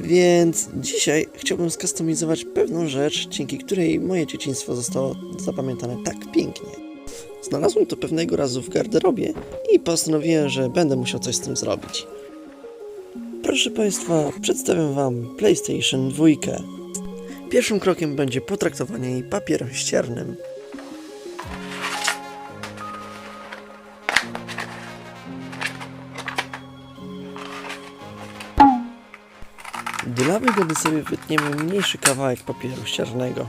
Więc dzisiaj chciałbym skustomizować pewną rzecz, dzięki której moje dzieciństwo zostało zapamiętane tak pięknie. Znalazłem to pewnego razu w garderobie i postanowiłem, że będę musiał coś z tym zrobić. Proszę Państwa, przedstawiam Wam PlayStation 2. Pierwszym krokiem będzie potraktowanie jej papierem ściernym. Dla wygody sobie wytniemy mniejszy kawałek papieru ściernego.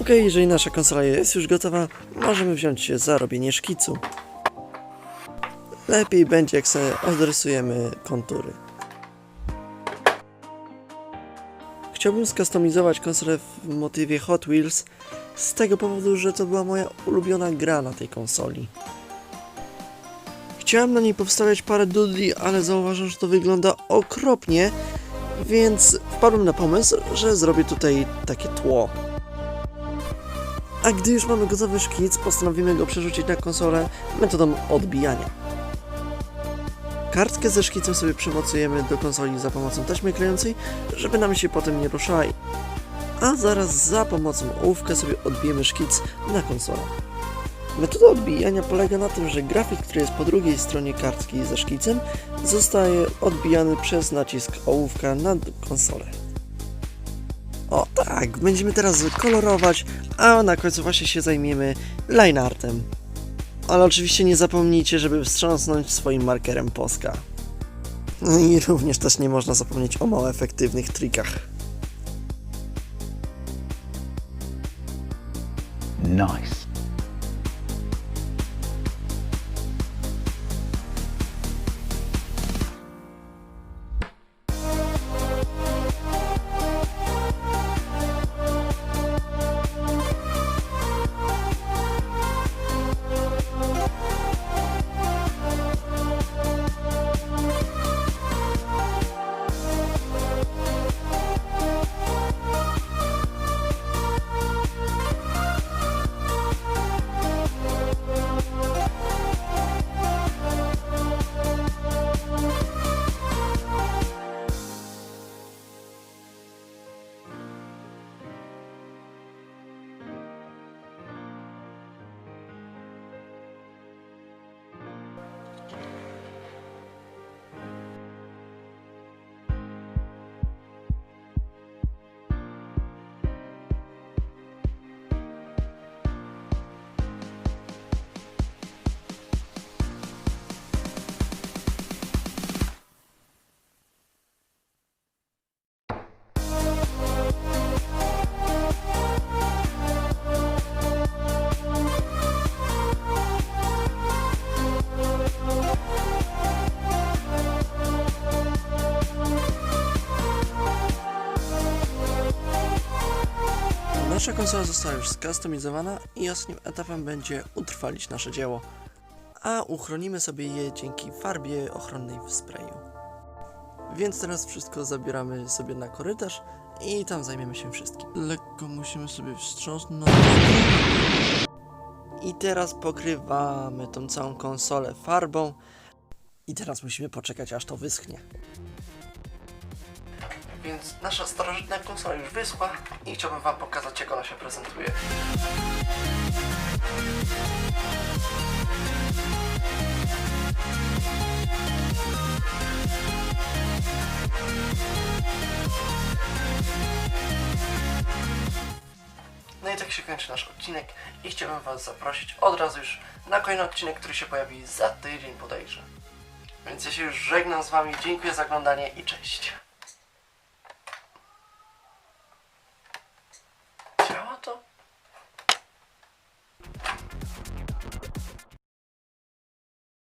Ok, jeżeli nasza konsola jest już gotowa, możemy wziąć się za robienie szkicu. Lepiej będzie, jak sobie odrysujemy kontury. Chciałbym skustomizować konsolę w motywie Hot Wheels z tego powodu, że to była moja ulubiona gra na tej konsoli. Chciałem na niej powstawiać parę dudli, ale zauważyłem, że to wygląda okropnie, więc wpadłem na pomysł, że zrobię tutaj takie tło. A gdy już mamy gotowy szkic, postanowimy go przerzucić na konsolę metodą odbijania. Kartkę ze szkicem sobie przymocujemy do konsoli za pomocą taśmy klejącej, żeby nam się potem nie ruszała. A zaraz za pomocą ołówka sobie odbijemy szkic na konsolę. Metoda odbijania polega na tym, że grafik, który jest po drugiej stronie kartki ze szkicem, zostaje odbijany przez nacisk ołówka na konsolę. O tak, będziemy teraz kolorować, a na końcu właśnie się zajmiemy line artem. Ale oczywiście nie zapomnijcie, żeby wstrząsnąć swoim markerem Poska. No i również też nie można zapomnieć o mało efektywnych trikach. Nice. Nasza konsola została już skustomizowana i ostatnim etapem będzie utrwalić nasze dzieło. A uchronimy sobie je dzięki farbie ochronnej w sprayu. Więc teraz wszystko zabieramy sobie na korytarz i tam zajmiemy się wszystkim. Lekko musimy sobie wstrząsnąć. I teraz pokrywamy tą całą konsolę farbą. I teraz musimy poczekać aż to wyschnie. Więc nasza starożytna konsola już wyschła i chciałbym Wam pokazać jak ona się prezentuje. No i tak się kończy nasz odcinek i chciałbym Was zaprosić od razu już na kolejny odcinek, który się pojawi za tydzień podejrzę. Więc ja się już żegnam z Wami, dziękuję za oglądanie i cześć.